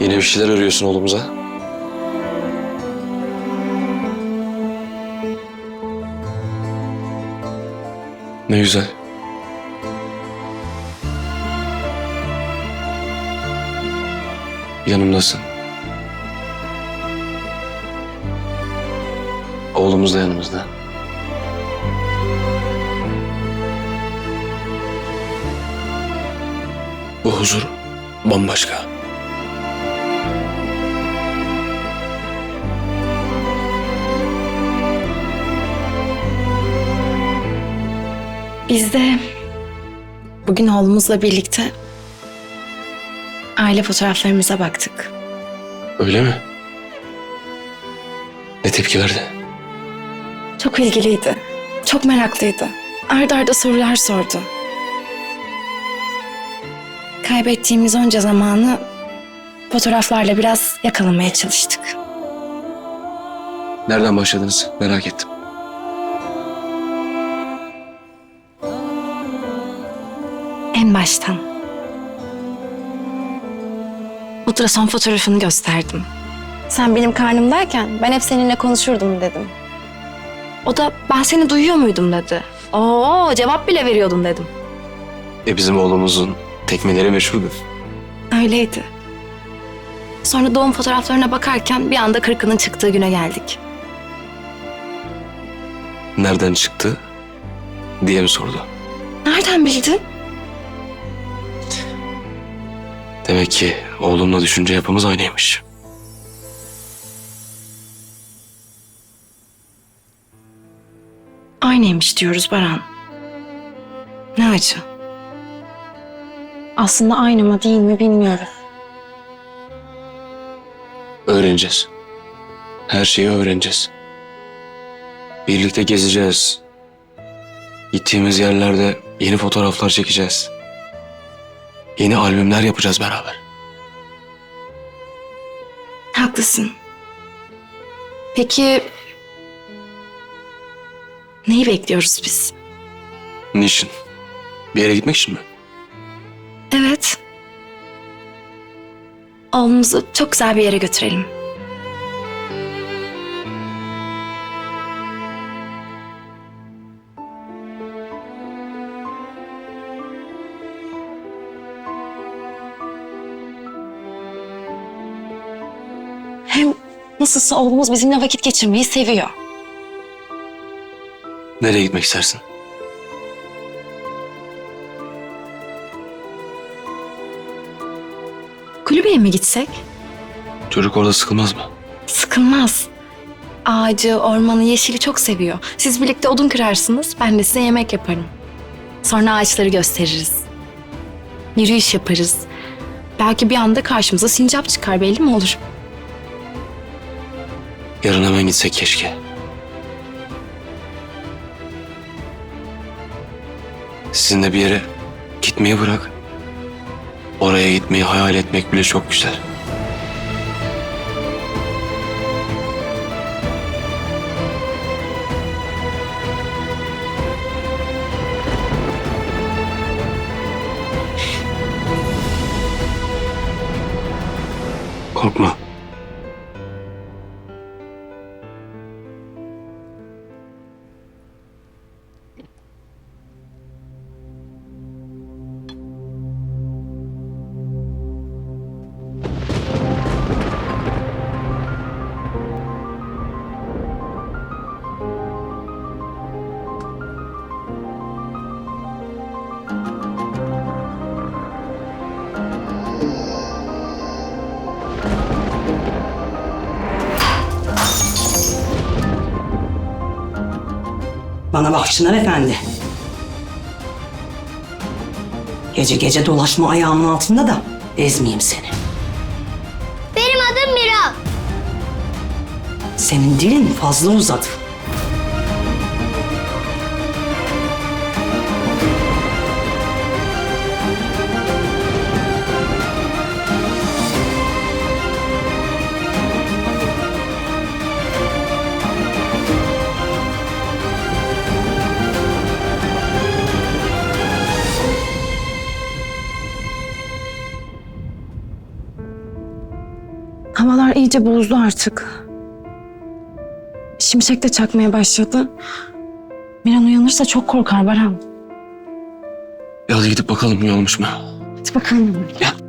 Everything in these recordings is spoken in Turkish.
Yine bir şeyler arıyorsun oğlumuza. Ne güzel. Yanımdasın. Oğlumuz da yanımızda. Bu huzur bambaşka. Biz de bugün oğlumuzla birlikte aile fotoğraflarımıza baktık. Öyle mi? Ne tepki verdi? Çok ilgiliydi. Çok meraklıydı. Arda arda sorular sordu. Kaybettiğimiz onca zamanı fotoğraflarla biraz yakalamaya çalıştık. Nereden başladınız? Merak ettim. En baştan. Ultrason fotoğrafını gösterdim. Sen benim karnımdayken ben hep seninle konuşurdum dedim. O da ben seni duyuyor muydum dedi. Oo cevap bile veriyordum dedim. E bizim oğlumuzun tekmeleri meşhurdur. Öyleydi. Sonra doğum fotoğraflarına bakarken bir anda kırkının çıktığı güne geldik. Nereden çıktı diye mi sordu? Nereden bildin? Demek ki oğlumla düşünce yapımız aynıymış. Aynıymış diyoruz Baran. Ne acı. Aslında aynı mı değil mi bilmiyorum. Öğreneceğiz. Her şeyi öğreneceğiz. Birlikte gezeceğiz. Gittiğimiz yerlerde yeni fotoğraflar çekeceğiz. Yeni albümler yapacağız beraber. Haklısın. Peki neyi bekliyoruz biz? Niçin? Bir yere gitmek için mi? Evet. Oğlumuzu çok güzel bir yere götürelim. Nasılsa oğlumuz bizimle vakit geçirmeyi seviyor. Nereye gitmek istersin? Kulübeye mi gitsek? Çocuk orada sıkılmaz mı? Sıkılmaz. Ağacı, ormanı, yeşili çok seviyor. Siz birlikte odun kırarsınız, ben de size yemek yaparım. Sonra ağaçları gösteririz. Yürüyüş yaparız. Belki bir anda karşımıza sincap çıkar belli mi olur? Yarın hemen gitsek keşke. Sizinle bir yere gitmeyi bırak. Oraya gitmeyi hayal etmek bile çok güzel. Korkma. Bana bak Çınar Efendi. Gece gece dolaşma ayağımın altında da ezmeyeyim seni. Benim adım Miral. Senin dilin fazla uzadı. İyice bozdu artık. Şimşek de çakmaya başladı. Miran uyanırsa çok korkar Baran. Hadi gidip bakalım uyanmış mı? Hadi bakalım. Ya.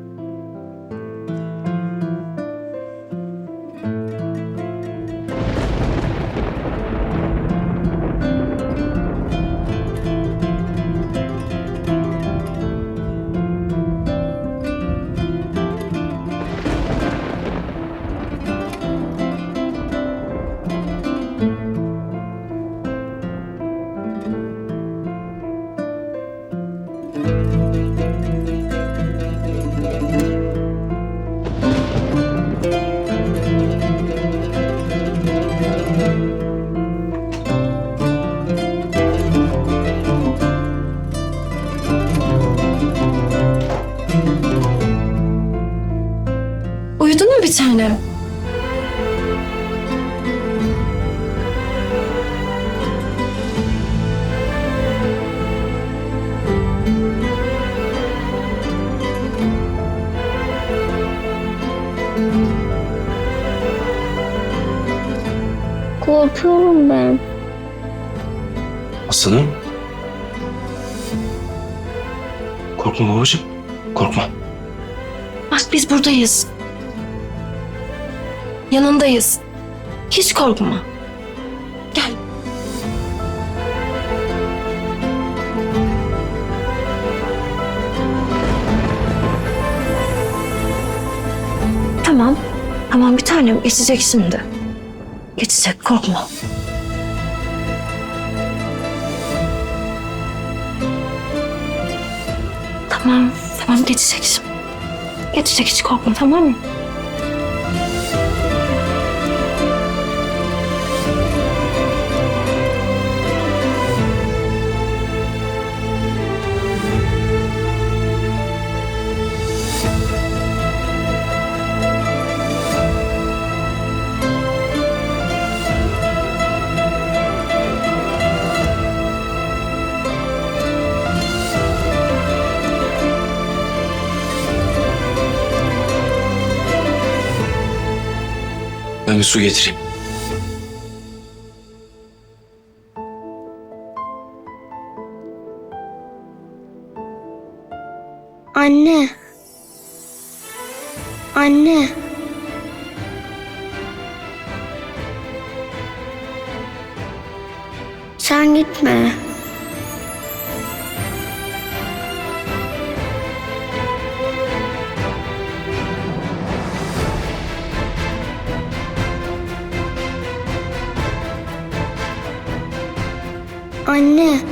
Korkuyorum ben. Aslanım. Korkma babacığım. Korkma. Bak biz buradayız. Yanındayız. Hiç korkma. Gel. Tamam. Tamam bir tanem geçecek şimdi. Geçecek korkma. Tamam. Tamam geçecek şimdi. Geçecek hiç korkma tamam mı? Bir su getireyim. Anne. Anne. Sen gitme. Anne.